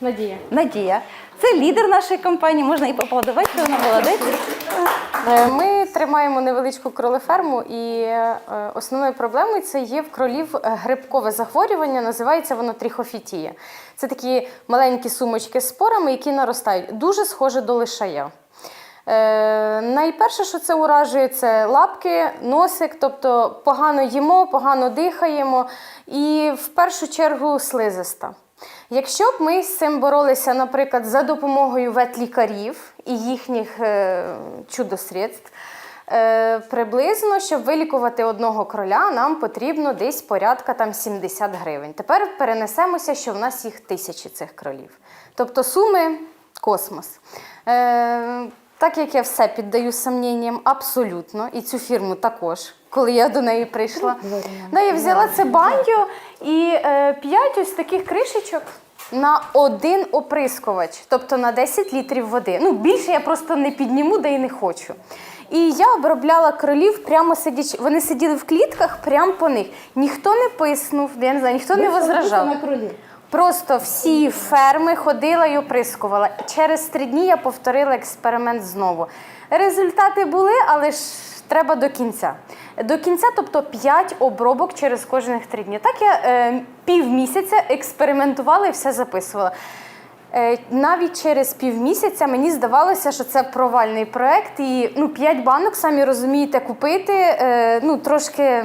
Надія. Надія. Це лідер нашої компанії, можна і поаплодувати, вона молодець. Е, Ми тримаємо невеличку кролеферму, і е, основною проблемою це є в кролів е, грибкове захворювання, називається воно тріхофітія. Це такі маленькі сумочки з спорами, які наростають. Дуже схоже до лишая. Е, найперше, що це уражує, це лапки, носик, тобто погано їмо, погано дихаємо, і в першу чергу слизиста. Якщо б ми з цим боролися, наприклад, за допомогою ветлікарів і їхніх е, чудосредств, е, приблизно, щоб вилікувати одного кроля, нам потрібно десь порядка там 70 гривень. Тепер перенесемося, що в нас їх тисячі цих кролів. Тобто суми космос. Е, так як я все піддаю сумнінням, абсолютно, і цю фірму також, коли я до неї прийшла. Да, я взяла це баньо і е, 5 ось таких кришечок на один оприскувач, тобто на 10 літрів води. Ну, більше я просто не підніму, да і не хочу. І я обробляла кролів прямо сидячи. Вони сиділи в клітках прямо по них. Ніхто не писнув, я не знаю, ніхто не возражав. Просто всі ферми ходила і оприскувала. Через три дні я повторила експеримент знову. Результати були, але ж треба до кінця. До кінця, тобто 5 обробок через кожних три дні. Так я е, півмісяця експериментувала і все записувала. Е, навіть через півмісяця мені здавалося, що це провальний проект, і ну, 5 банок, самі розумієте, купити е, ну, трошки.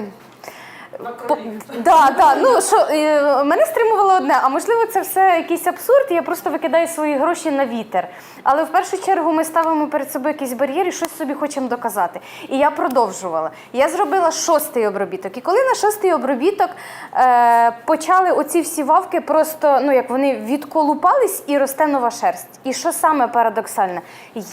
По- Да, да. Ну, що, е, мене стримувало одне, а можливо, це все якийсь абсурд, я просто викидаю свої гроші на вітер. Але в першу чергу ми ставимо перед собою якийсь бар'єр і щось собі хочемо доказати. І я продовжувала. Я зробила шостий обробіток. І коли на шостий обробіток е, почали оці всі вавки, просто ну як вони відколупались і росте нова шерсть. І що саме парадоксальне?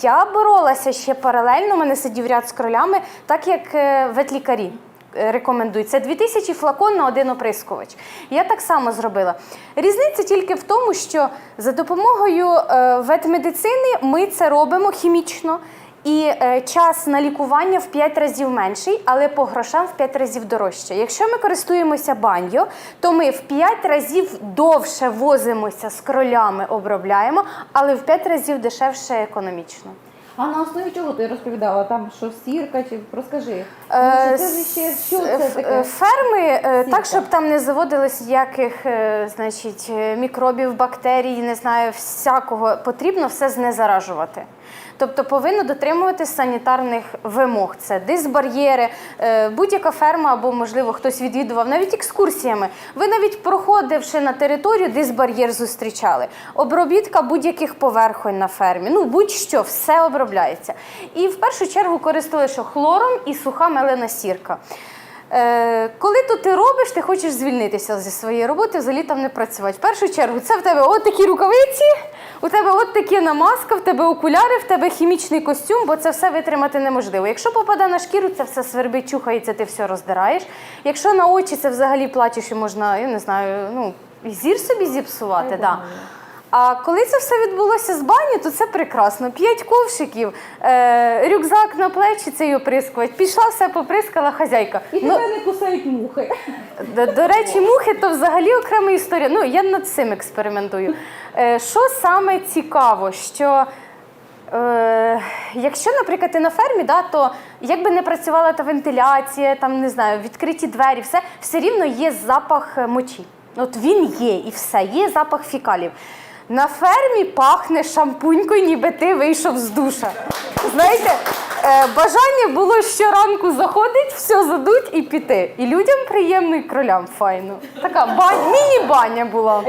Я боролася ще паралельно, у мене сидів ряд з кролями, так як е, ветлікарі рекомендують. Це 2000 флакон на один оприскувач. Я так само зробила. Різниця тільки в тому, що за допомогою е, ветмедицини ми це робимо хімічно. І е, час на лікування в 5 разів менший, але по грошам в 5 разів дорожче. Якщо ми користуємося баньо, то ми в 5 разів довше возимося з кролями, обробляємо, але в 5 разів дешевше економічно. А на основі чого ти розповідала? Там що сірка чи розкажи? Е, Ну, це ще що це таке? е, Ферми е, Сітка. так, щоб там не заводилось ніяких е, значить, е, мікробів, бактерій, не знаю, всякого, потрібно все знезаражувати. Тобто повинно дотримуватись санітарних вимог. Це дисбар'єри, е, будь-яка ферма або, можливо, хтось відвідував навіть екскурсіями. Ви навіть проходивши на територію, дисбар'єр зустрічали. Обробітка будь-яких поверхонь на фермі. Ну, будь-що, все обробляється. І в першу чергу користувалися що хлором і суха мелена сірка. Е, коли то ти робиш, ти хочеш звільнитися зі своєї роботи, взагалі там не працювати. В першу чергу, це в тебе от такі рукавиці, у тебе от такі намазка, в тебе окуляри, в тебе хімічний костюм, бо це все витримати неможливо. Якщо попаде на шкіру, це все свербить, чухається, ти все роздираєш. Якщо на очі це взагалі плачеш і можна, я не знаю, ну, зір собі зіпсувати. Да. А коли це все відбулося з бані, то це прекрасно. П'ять ковшиків, е, рюкзак на плечі, цей оприскувач. Пішла, все поприскала хазяйка. І Ну, тебе не кусають мухи. до, до речі, мухи то взагалі окрема історія. Ну, я над цим експериментую. Е, що саме цікаво, що е, якщо, наприклад, ти на фермі, да, то якби не працювала та вентиляція, там не знаю, відкриті двері, все, все рівно є запах е, мочі. От він є і все, є запах фікалів. На фермі пахне шампунькою, ніби ти вийшов з душа. Знаєте, е, бажання було щоранку заходить, все задуть і піти. І людям приємно, і кролям файно. Така міні-баня була.